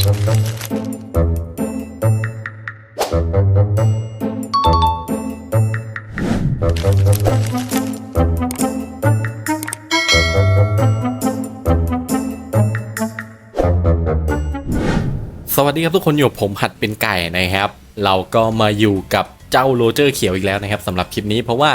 สวัสดีครับทุกคนอยู่ผมหัดเป็นไก่นะครับ เราก็มาอยู่กับเจ้าโรเจอร์เขียวอีกแล้วนะครับสำหรับคลิปนี้เพราะว่า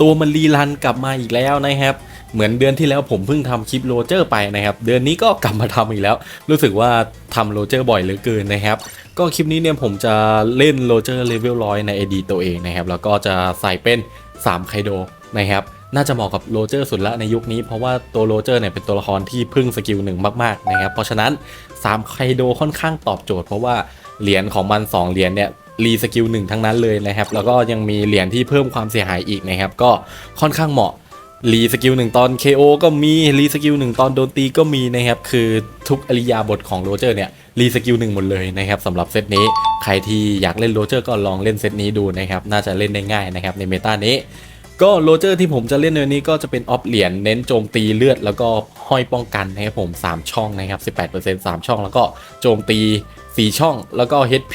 ตัวมันรีรันกลับมาอีกแล้วนะครับ เหมือนเดือนที่แล้วผมเพิ่งทำคลิปโรเจอร์ไปนะครับเดือนนี้ก็กลับมาทำอีกแล้ว รู้สึกว่าทำโรเจอร์บ่อยเหลือเกินนะครับก็คลิปนี้เนี่ยผมจะเล่นโรเจอร์เลเวลร้อยใน AD ตัวเองนะครับแล้วก็จะใส่เป็น3ไคโดนะครับน่าจะเหมาะกับโรเจอร์สุดละในยุคนี้เพราะว่าตัวโรเจอร์เนี่ยเป็นตัวละครที่พึ่งสกิลหนึ่งมากๆนะครับเพราะฉะนั้น3ไคโดค่อนข้างตอบโจทย์ เพราะว่าเหรียญของมัน 2 เหรียญเนี่ยรีสกิลหนึ่งทั้งนั้นเลยนะครับแล้วก็ยังมีเหรียญที่เพิ่มความเสียหายอีกนะครับก็ค่อนข้างเหมาะ รีสกิลหนึ่งตอน KO ก็มีรีสกิลหนึ่งตอนโดนตีก็มีนะครับคือทุกอริยาบทของโรเจอร์เนี่ยรีสกิลหนึ่งหมดเลยนะครับสำหรับเซตนี้ใครที่อยากเล่นโรเจอร์ก็ลองเล่นเซตนี้ดูนะครับน่าจะเล่นได้ง่ายนะครับในเมตานี้ก็โรเจอร์ที่ผมจะเล่นในวันนี้ก็จะเป็นออฟเหรียญเน้นโจมตีเลือด แล้วก็ห้อยป้องกันนะครับผม 3 ช่องนะครับ 18% 3 ช่อง แล้วก็โจมตี 4 ช่อง แล้วก็ HP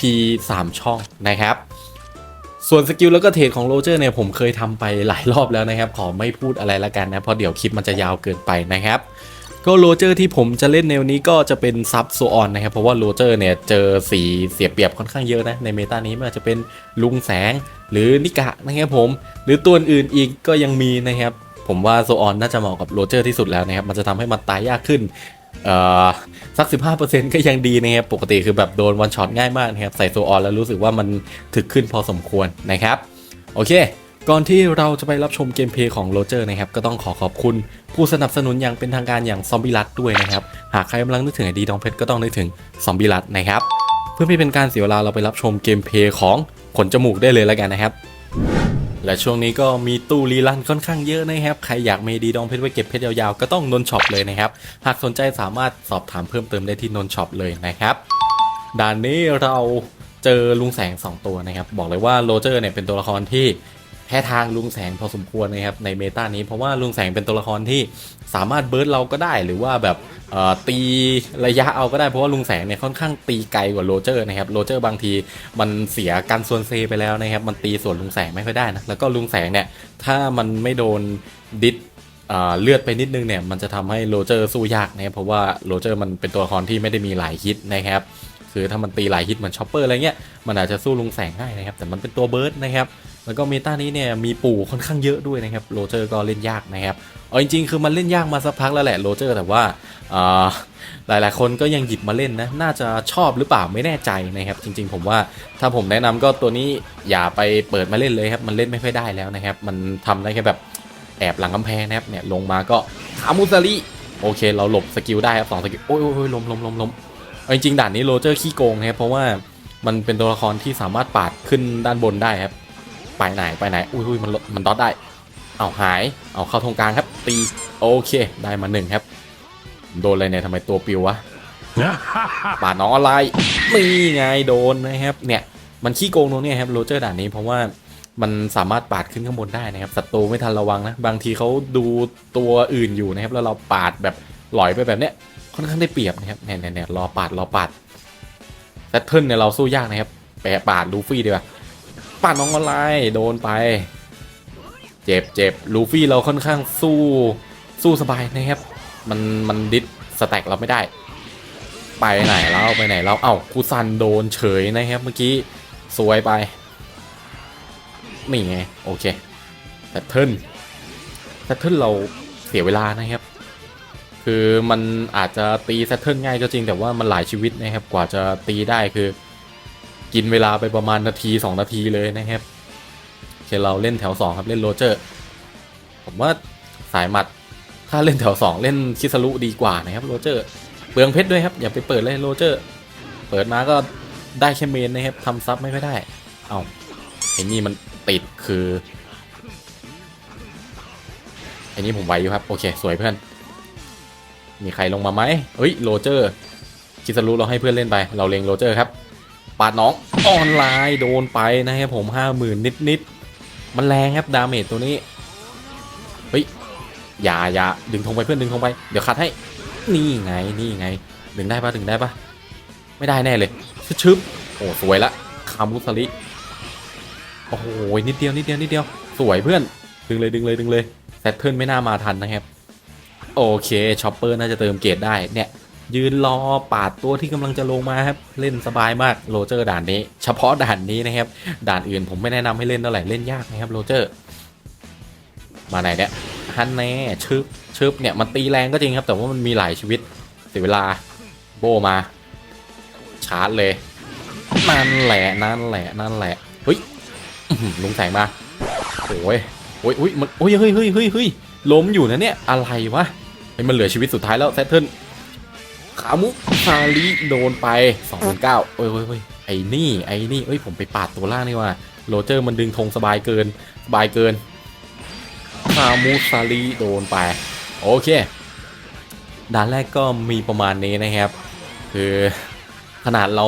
3 ช่องนะครับ ส่วนสกิลแล้วก็เทรดของโรเจอร์เนี่ยผมเคยทำไปหลายรอบแล้วนะครับ ขอไม่พูดอะไรละกันนะเพราะเดี๋ยวคลิปมันจะยาวเกินไปนะครับก็โรเจอร์ที่ผมจะเล่นในวันนี้ก็จะเป็นซับโซออนนะครับ เพราะว่าโรเจอร์เนี่ยเจอสีเสียเปรียบค่อนข้างเยอะนะ ในเมตานี้ไม่ว่าจะเป็นลุงแสงหรือนิกะนะครับผม หรือตัวอื่นอีกก็ยังมีนะครับ ผมว่าโซออนน่าจะเหมาะกับโรเจอร์ที่สุดแล้วนะครับ มันจะทำให้มันตายยากขึ้น สัก 15%ก็ยังดีนะครับ ปกติคือแบบโดนวันช็อตง่ายมากนะครับ ใส่โซออนแล้วรู้สึกว่ามันถึกขึ้นพอสมควรนะครับ โอเค ก่อนที่เราจะไปรับชมเกมเพลย์ของโรเจอร์นะครับ ก็ต้องขอขอบคุณผู้สนับสนุนอย่างเป็นทางการอย่างซอมบี้รัดด้วยนะครับ หากใครกำลังนึกถึงไอดีดองเพชรก็ต้องนึกถึงซอมบี้รัดนะครับ เพื่อไม่เป็นการเสียเวลาเราไปรับชมเกมเพลย์ของขนจมูกได้เลยแล้วกันนะครับ และช่วงนี้ก็มีตู้รีลันค่อนข้างเยอะนะครับ ใครอยากเมดีดองเพชรไว้เก็บเพชรยาวๆ ก็ต้องนนช็อปเลยนะครับ หากสนใจสามารถสอบถามเพิ่มเติมได้ที่นนช็อปเลยนะครับ ด่านนี้เราเจอลุงแสง 2 ตัวนะครับ บอกเลยว่าโรเจอร์เนี่ยเป็นตัวละครที่ แพ้ทางลุงแสงพอสมควรนะครับในเมตานี้เพราะว่าลุงแสงเป็นตัวละครที่สามารถเบิร์ดเราก็ได้หรือว่าแบบตีระยะเอาก็ได้เพราะว่าลุงแสงเนี่ยค่อนข้างตีไกลกว่าโรเจอร์นะครับโรเจอร์บางทีมันเสียการส่วนเซไปแล้วนะครับมันตีส่วนลุงแสงไม่ค่อยได้นะแล้วก็ลุงแสงเนี่ยถ้ามันไม่โดนดิสเลือดไปนิดนึงเนี่ยมันจะทำให้โรเจอร์สู้ยากนะครับเพราะว่าโรเจอร์มันเป็นตัวละครที่ไม่ได้มีหลายฮิตนะครับคือถ้ามันตีหลายฮิตเหมือนชอปเปอร์อะไรเงี้ยมันอาจจะสู้ลุงแสงง่ายนะครับแต่มันเป็นตัวเบิร์ดนะครับ แล้วก็เมตานี้เนี่ยมีปู่ค่อนข้างเยอะด้วยนะครับโรเจอร์ก็เล่นยากนะครับเอาจริงๆคือมันเล่นยากมาสักพักแล้วแหละโรเจอร์แต่ว่าหลายๆ คนก็ยังหยิบมาเล่นนะน่าจะชอบหรือเปล่าไม่แน่ใจนะครับ จริงๆ ผมว่าถ้าผมแนะนำก็ตัวนี้อย่าไปเปิดมาเล่นเลยครับมันเล่นไม่ค่อยได้แล้วนะครับ มันทำได้แค่แบบแอบหลังกำแพงนะครับเนี่ยลงมาก็ขามุซาริโอเค เราหลบสกิลได้ครับสองสกิลโอ้ยโอ้ยโอ้ยลมลมลมลมเอาจริงๆด่านนี้โรเจอร์ขี้โกงครับเพราะว่ามันเป็นตัวละครที่สามารถปาดขึ้นด้านบนได้ครับ ไปไหนไปไหนอุ้ยอุ้ยมันมันดอทได้เอาหายเอาเข้าตรงกลางครับ ตีโอเคได้มาหนึ่งครับ โดนอะไรเนี่ยทำไมตัวปิววะปาดน้องอะไรนี่ไงโดนนะครับ เนี่ยมันขี้โกงตรงเนี้ยครับโรเจอร์ด่านนี้เพราะว่ามันสามารถปาดขึ้นข้างบนได้นะครับศัตรูไม่ทันระวังนะ บางทีเขาดูตัวอื่นอยู่นะครับ แล้วเราปาดแบบหลอยไปแบบเนี้ยค่อนข้างได้เปรียบนะครับเนี่ยเนี่ยเนี่ยรอปาดรอปาดแพทเทิร์นเนี่ยเราสู้ยากนะครับแปะปาดลูฟี่ดีกว่า ปาดน้องอะไรโดนไป เจ็บเจ็บลูฟี่เราค่อนข้างสู้สู้สบายนะครับ มันมันดิสสแต็กเราไม่ได้ ไปไหนแล้วไปไหนแล้วเอ้าคูซันโดนเฉยนะครับเมื่อกี้สวยไปนี่ไงโอเคแพทเทิร์นแพทเทิร์นเราเสียเวลานะครับ คือมันอาจจะตีแพทเทิร์นง่ายก็จริงแต่ว่ามันหลายชีวิตนะครับกว่าจะตีได้คือ กินเวลาไปประมาณนาที 2 นาทีเลยนะครับโอเคเราเล่นแถว 2 ครับเล่นโรเจอร์ ผมว่าสายหมัดถ้าเล่นแถว 2 เล่นคิสรุดีกว่านะครับโรเจอร์เปลืองเพชรด้วยครับ อย่าไปเปิดเลยโรเจอร์ เปิดมาก็ได้แค่เมนนะครับทำซับไม่ค่อยได้ เอาไอ้นี่มันติดคือไอ้นี่ผมไหวอยู่ครับ โอเค สวยเพื่อน มีใครลงมาไหมเฮ้ยโรเจอร์คิสรุเราให้เพื่อนเล่นไป เราเลงโรเจอร์ครับ ปาดน้องออนไลน์โดนไปนะครับผมห้าหมื่นนิดนิดๆมันแรงครับดาเมจตัวนี้เฮ้ยอย่าอย่าดึงธงไปเพื่อนดึงธงไปเดี๋ยวคัดให้นี่ไงนี่ไงดึงได้ปะดึงได้ปะไม่ได้แน่เลยชึบชึบโอ้สวยละคามุสลิโอ้โหนิดเดียวนิดเดียวนิดเดียวสวยเพื่อนดึงเลยดึงเลยดึงเลยแซตเทิลไม่น่ามาทันนะครับโอเคชอปเปอร์น่าจะเติมเกรดได้เนี่ย ยืนรอปาดตัวที่กำลังจะลงมาครับเล่นสบายมากโรเจอร์ด่านนี้ เฉพาะด่านนี้นะครับด่านอื่นผมไม่แนะนำให้เล่นเท่าไหร่เล่นยากนะครับโรเจอร์ มาไหนเนี่ยฮันแน่ชึบชึบเนี่ยมันตีแรงก็จริงครับ แต่ว่ามันมีหลายชีวิตเสียเวลาโบมา ชาร์จเลยนั่นแหละนั่นแหละนั่นแหละเฮ้ยลุงแสงมาโอ้ยโอ้ยโอ้ยมันโอ้ยเฮ้ยเฮ้ยเฮ้ยล้มอยู่นะเนี่ยอะไรวะไอ้มันเหลือชีวิตสุดท้ายแล้วแซตเทิล ขามุซาลิโดนไป2 9 0 0โอ้ยโอ้ยโอ้ยไอ้นี่ไอ้นี่เอ้ยผมไปปาดตัวล่างนี่ว่าโรเจอร์มันดึงธงสบายเกินสบายเกินคามูซาลิโดนไป โอเค ด่านแรกก็มีประมาณนี้นะครับ คือขนาดเรา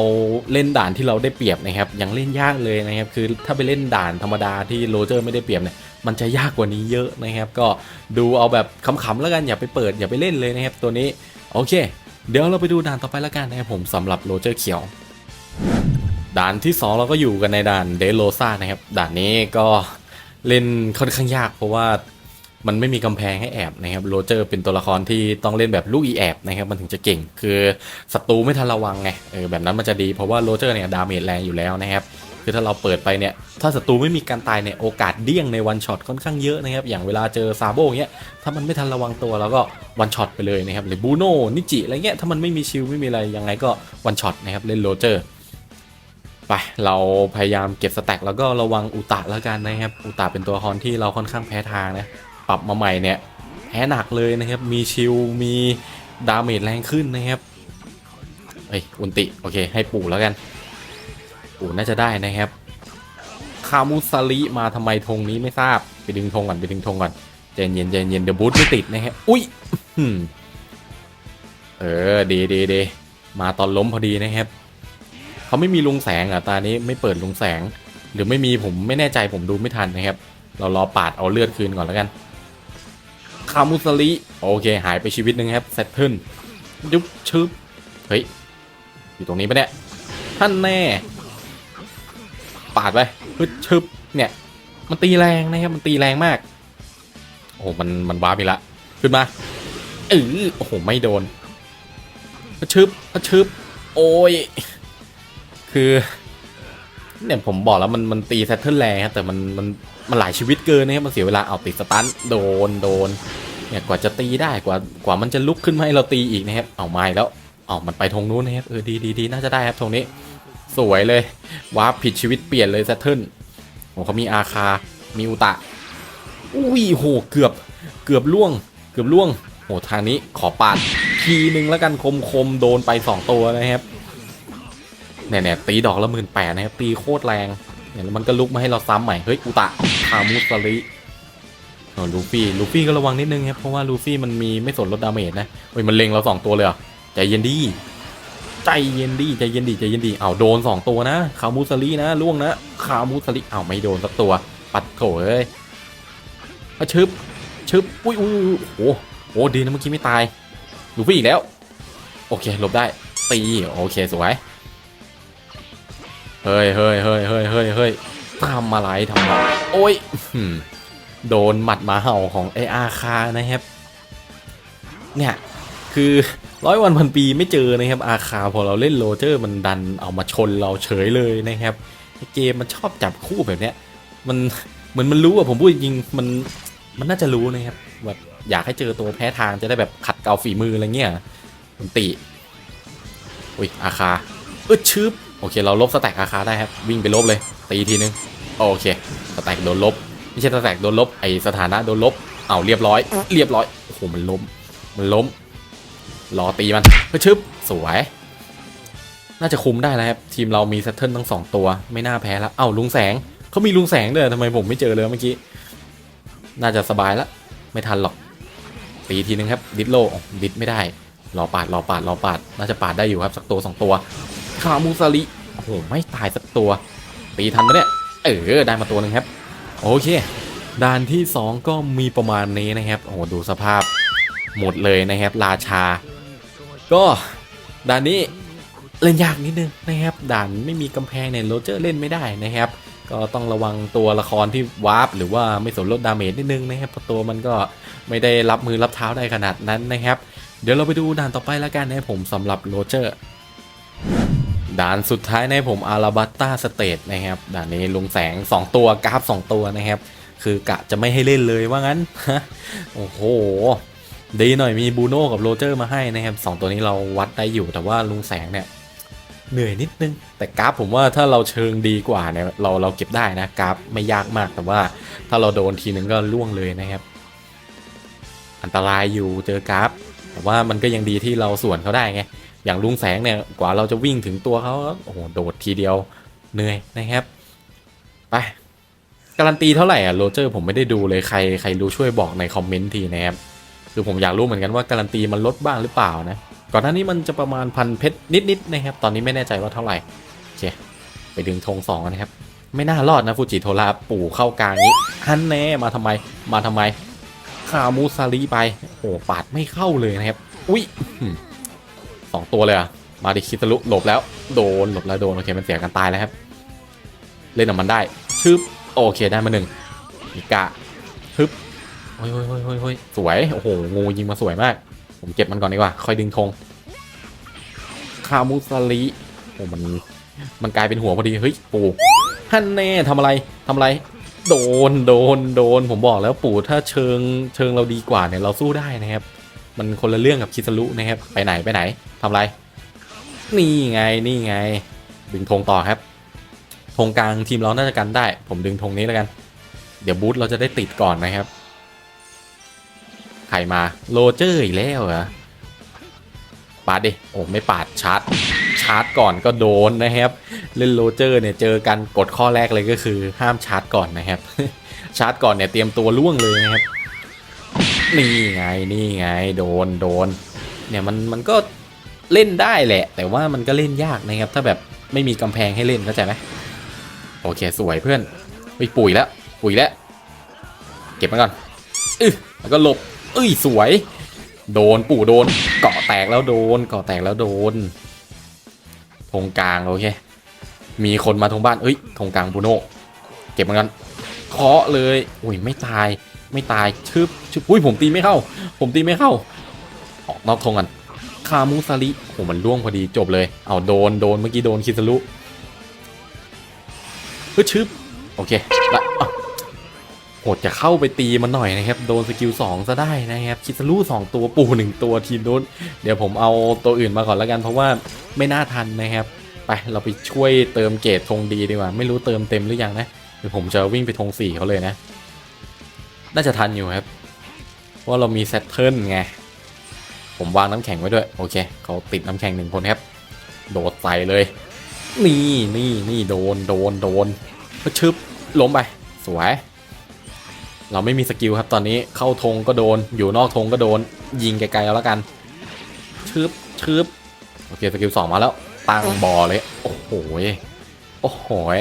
เล่นด่านที่เราได้เปรียบนะครับยังเล่นยากเลยนะครับ คือถ้าไปเล่นด่านธรรมดาที่โรเจอร์ไม่ได้เปรียบเนี่ยมันจะยากกว่านี้เยอะนะครับ ก็ดูเอาแบบขำๆแล้วกันอย่าไปเปิดอย่าไปเล่นเลยนะครับ ตัวนี้โอเค เดี๋ยวเราไปดูด่านต่อไปแล้วกันนะครับผมสำหรับโรเจอร์เขียว ด่านที่ 2 เราก็อยู่กันในด่านเดโรซานะครับด่านนี้ก็เล่นค่อนข้างยาก เพราะว่ามันไม่มีกำแพงให้แอบนะครับโรเจอร์เป็นตัวละครที่ต้องเล่นแบบลูกอีแอบนะครับมันถึงจะเก่ง คือศัตรูไม่ทันระวังไงเออแบบนั้นมันจะดีเพราะว่าโรเจอร์เนี่ยดาเมจแรงอยู่แล้วนะครับ คือถ้าเราเปิดไปเนี่ย ถ้าศัตรูไม่มีการตายเนี่ยโอกาสเดี้ยงในวันช็อตค่อนข้างเยอะนะครับ อย่างเวลาเจอซาโบเงี้ย ถ้ามันไม่ทันระวังตัวแล้วก็วันช็อตไปเลยนะครับ หรือบูโน่นิจิอะไรเงี้ย ถ้ามันไม่มีชิลไม่มีอะไรยังไงก็วันช็อตนะครับ เล่นโรเจอร์ ไป เราพยายามเก็บสแต็กแล้วก็ระวังอุตะแล้วกันนะครับ อุตะเป็นตัวละครที่เราค่อนข้างแพ้ทางนะ ปรับมาใหม่เนี่ยแพ้หนักเลยนะครับ มีชิล มีดาเมจแรงขึ้นนะครับ เฮ้ย อุนติ โอเค ให้ปู่แล้วกัน ปู่น่าจะได้นะครับ คามุสลิมาทำไมธงนี้ไม่ทราบ ไปดึงธงก่อนไปดึงธงก่อนใจเย็นใจเย็นเดี๋ยวบูทไม่ติดนะครับอุ้ยอื้ออเออดีดีดีมาตอนล้มพอดีนะครับ เขาไม่มีลุงแสงอะตานี้ไม่เปิดลุงแสง หรือไม่มีผมไม่แน่ใจผมดูไม่ทันนะครับ เรารอปาดเอาเลือดคืนก่อนแล้วกัน คามุสลิโอเค หายไปชีวิตหนึ่งครับเซตเทิลยุบชึบเฮ้ยอยู่ตรงนี้ปะเนี่ยท่านแน่ ปาดไปฮึดชึบเนี่ย มันตีแรงนะครับ มันตีแรงมาก โอ้โหมันมันว้าไปละ ขึ้นมาเออโอ้โห ไม่โดนฮึดชึบฮึดชึบโอ้ย คือ เนี่ยผมบอกแล้วมันมันตีแซตเทิลแรงครับแต่มันมันมันหลายชีวิตเกินนะครับมันเสียเวลาเอาติดสตันโดนโดนเนี่ยกว่าจะตีได้กว่ากว่ามันจะลุกขึ้นมาให้เราตีอีกนะครับเอาไม่แล้วเอามันไปทงนู้นนะครับเออดีดีดีน่าจะได้ครับทงนี้ สวยเลยวาร์ปผิดชีวิตเปลี่ยนเลยแซตเทิลโอ้เขามีอาคา มีอุตะ อุ้ยโหเกือบเกือบล่วง เกือบล่วงโหทางนี้ขอปาดทีหนึ่งแล้วกันคมคมโดนไปสองตัวนะครับเนี่ยเนี่ยตีดอกละหมื่นแปดนะครับตีโคตรแรงเนี่ยแล้วมันก็ลุกมาให้เราซ้ำใหม่เฮ้ยอุตะคามุสลิโอ้ลูฟี่ลูฟี่ก็ระวังนิดนึงครับเพราะว่าลูฟี่มันมีไม่สนลดดาเมจนะเฮ้ยมันเล็งเราสองตัวเลยเหรอใจเย็นดี ใจเย็นดีใจเย็นดีใจเย็นดีอ้าวโดนสองตัวนะคามุสลินะล่วงนะคามุสลิอ้าวไม่โดนสักตัว ปัดโถเอ้ยอชึบชึบอุ้ยอุ้ยโอ้โหโอ้ดีนะเมื่อกี้ไม่ตายลูฟี่อีกแล้ว โอเคหลบได้ตีโอเคสวยเฮ้ยเฮ้ยเฮ้ยเฮ้ยเฮ้ยเฮ้ยทำอะไรทำอะไรโอ้ยโดนหมัดมาเห่าของไออาคานะครับเนี่ยคือ ร้อยวันพันปีไม่เจอนะครับ อาคาพอเราเล่นโรเจอร์มันดันเอามาชนเราเฉยเลยนะครับเกมมันชอบจับคู่แบบเนี้ยมันเหมือนมันรู้อะผมพูดจริงมันมันน่าจะรู้นะครับแบบอยากให้เจอตัวแพ้ทางจะได้แบบขัดเกลาฝีมืออะไรเงี้ยมันติอุ้ยอาคาเออชืบโอเค เราลบสแต็กอาคาได้ครับ วิ่งไปลบเลย ตีทีนึง โอเคสแต็กโดนลบ ไม่ใช่สแต็กโดนลบไอสถานะโดนลบเอาเรียบร้อย เรียบร้อยโอ้โหมันล้ม มันล้ม รอตีมันเพื่อชึบสวย น่าจะคุมได้แล้วครับ ทีมเรามีเซตเทิลทั้งสองตัว ไม่น่าแพ้แล้วเอ้าลุงแสงเขามีลุงแสงด้วยทำไมผมไม่เจอเลยเมื่อกี้ น่าจะสบายแล้วไม่ทันหรอกตีทีนึงครับดิดโลดิดไม่ได้รอปาดรอปาดรอปาดน่าจะปาดได้อยู่ครับสักตัวสองตัวคามูซาริโอ้โหไม่ตายสักตัวตีทันปะเนี่ยเออได้มาตัวหนึ่งครับ โอเคด่านที่ 2 ก็มีประมาณนี้นะครับ โอ้โหดูสภาพหมดเลยนะครับ ราชา ก็ด่านนี้เล่นยากนิดนึงนะครับด่านไม่มีกำแพงเนี่ยโรเจอร์เล่นไม่ได้นะครับ ก็ต้องระวังตัวละครที่วาร์ปหรือว่าไม่สนลดดาเมจนิดนึงนะครับเพราะตัวมันก็ไม่ได้รับมือรับเท้าได้ขนาดนั้นนะครับ เดี๋ยวเราไปดูด่านต่อไปแล้วกันนะครับผมสำหรับโรเจอร์ด่านสุดท้ายในผมอาราบัตตาสเตทนะครับด่านนี้ลุงแสง 2 ตัวกราฟ 2 ตัวนะครับ คือกะจะไม่ให้เล่นเลยว่างั้นโอ้โห ดีหน่อยมีบูโน่กับโรเจอร์มาให้นะครับสองตัวนี้เราวัดได้อยู่แต่ว่าลุงแสงเนี่ยเหนื่อยนิดนึง แต่กราฟผมว่าถ้าเราเชิงดีกว่าเนี่ยเราเราเก็บได้นะกราฟไม่ยากมากแต่ว่าถ้าเราโดนทีนึงก็ล่วงเลยนะครับ อันตรายอยู่เจอกราฟแต่ว่ามันก็ยังดีที่เราส่วนเขาได้ไงอย่างลุงแสงเนี่ยกว่าเราจะวิ่งถึงตัวเขาโอ้โหโดดทีเดียวเหนื่อยนะครับไปการันตีเท่าไหร่อะโรเจอร์ผมไม่ได้ดูเลยใครใครรู้ช่วยบอกในคอมเมนต์ทีนะครับ คือผมอยากรู้เหมือนกันว่าการันตีมันลดบ้างหรือเปล่านะ ก่อนหน้านี้มันจะประมาณพันเพชรนิดๆนะครับ ตอนนี้ไม่แน่ใจว่าเท่าไหร่โอเคไปดึงธงสองนะครับ ไม่น่ารอดนะฟูจิโทระปู่เข้ากลางนี้ฮันแน่มาทำไม มาทำไมคามูซารีไป โอ้ปาดไม่เข้าเลยนะครับ อุ้ยสองตัวเลยอะมาดิคิตารุหลบแล้ว โดนหลบแล้วโดนโอเคมันเสียกันตายแล้วครับ เล่นกับมันได้ชึบโอเคได้มาหนึ่งอีกะฮึบ โอ้ยโอ้ยโอ้ยโอ้ยสวย โอ้โห งูยิงมาสวยมาก ผมเก็บมันก่อนดีกว่า ค่อยดึงธงคามุสลิโอ้มัน มันกลายเป็นหัวพอดี เฮ้ย ปู่ฮันแน่ทำอะไรทำอะไร โดน โดน โดน ผมบอกแล้วปู่ถ้าเชิง เชิงเราดีกว่าเนี่ย เราสู้ได้นะครับ มันคนละเรื่องกับคิสรุนะครับ ไปไหน ไปไหนทำอะไร นี่ไง นี่ไง ดึงธงต่อครับ ธงกลางทีมเราน่าจะกันได้ ผมดึงธงนี้แล้วกัน เดี๋ยวบูธเราจะได้ติดก่อนนะครับ ใครมาโรเจอร์อีกแล้วเหรอปาดดิโอ้ไม่ปาดชาร์จชาร์จก่อนก็โดนนะครับเล่นโรเจอร์เนี่ยเจอกันกฎข้อแรกเลยก็คือ ห้ามชาร์จก่อนนะครับ ชาร์จก่อนเนี่ยเตรียมตัวล่วงเลยนะครับนี่ไงนี่ไงโดนโดน เนี่ยมันมันก็เล่นได้แหละ แต่ว่ามันก็เล่นยากนะครับ ถ้าแบบไม่มีกำแพงให้เล่นเข้าใจไหมโอเคสวยเพื่อนไปปุ๋ยแล้วปุ๋ยแล้วเก็บมันก่อนอึแล้วก็หลบ เอ้ยสวย โดนปู่โดน เกาะแตกแล้วโดน เกาะแตกแล้วโดนธงกลางโอเค มีคนมาธงบ้าน เอ้ยธงกลางบูโน่เก็บมันกันเคาะเลยอุ้ยไม่ตาย ไม่ตายชึบชึบอุ้ยผมตีไม่เข้า ผมตีไม่เข้า ออกนอกธงกันคามุสลิโอ้มันล่วงพอดีจบเลย เอาโดนโดนเมื่อกี้โดนคิสรุฮึดชึบโอเคละ อะโหดจะเข้าไปตีมันหน่อยนะครับ โดนสกิล2ซะได้นะครับ คิสรุสองตัวปูหนึ่งตัวทีมโดนเดี๋ยวผมเอาตัวอื่นมาก่อนแล้วกัน เพราะว่าไม่น่าทันนะครับ ไปเราไปช่วยเติมเกรดธงดีดีกว่า ไม่รู้เติมเต็มหรือยังนะเดี๋ยวผมจะวิ่งไปธงสี่เขาเลยนะ น่าจะทันอยู่ครับ เพราะเรามีเซตเทิลไง ผมวางน้ำแข็งไว้ด้วย โอเค เขาติดน้ำแข็งหนึ่งคนครับ โดดใส่เลย นี่นี่นี่โดนโดนโดนชึบล้มไป สวย เราไม่มีสกิลครับตอนนี้เข้าธงก็โดน อยู่นอกธงก็โดน ยิงไกลๆเอาแล้วกันชึบชึบโอเคสกิลสองมาแล้วตั้งบอเลย โอ้โหยโอ้โหย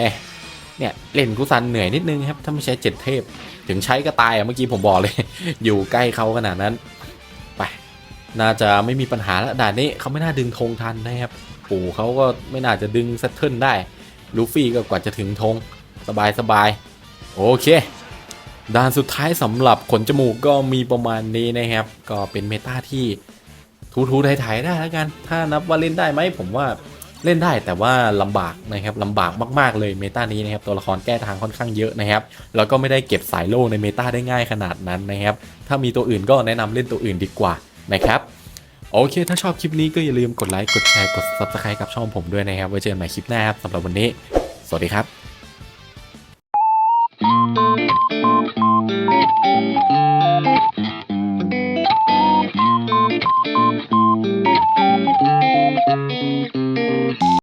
เนี่ยเล่นกุซันเหนื่อยนิดนึงครับถ้าไม่ใช้เจ็ดเทพ ถึงใช้ก็ตายอะเมื่อกี้ผมบอกเลย อยู่ใกล้เขาขนาดนั้น ไป น่าจะไม่มีปัญหาแล้วด่านนี้เขาไม่น่าดึงธงทันนะครับปู่เขาก็ไม่น่าจะดึงเซตเทิลได้ลูฟี่ก็กว่าจะถึงธงสบายสบายโอเค ด่านสุดท้ายสำหรับขนจมูกก็มีประมาณนี้นะครับ ก็เป็นเมตาที่ทูทูไทยๆได้แล้วกัน ถ้านับว่าเล่นได้ไหมผมว่าเล่นได้แต่ว่าลำบากนะครับลำบากมากๆเลยเมตานี้นะครับตัวละครแก้ทางค่อนข้างเยอะนะครับแล้วก็ไม่ได้เก็บสายโล่ในเมตาได้ง่ายขนาดนั้นนะครับ ถ้ามีตัวอื่นก็แนะนำเล่นตัวอื่นดีกว่านะครับโอเค ถ้าชอบคลิปนี้ก็อย่าลืมกดไลค์กดแชร์กด Subscribe กับช่องผมด้วยนะครับไว้เจอกันใหม่คลิปหน้าครับสำหรับวันนี้ สวัสดีครับ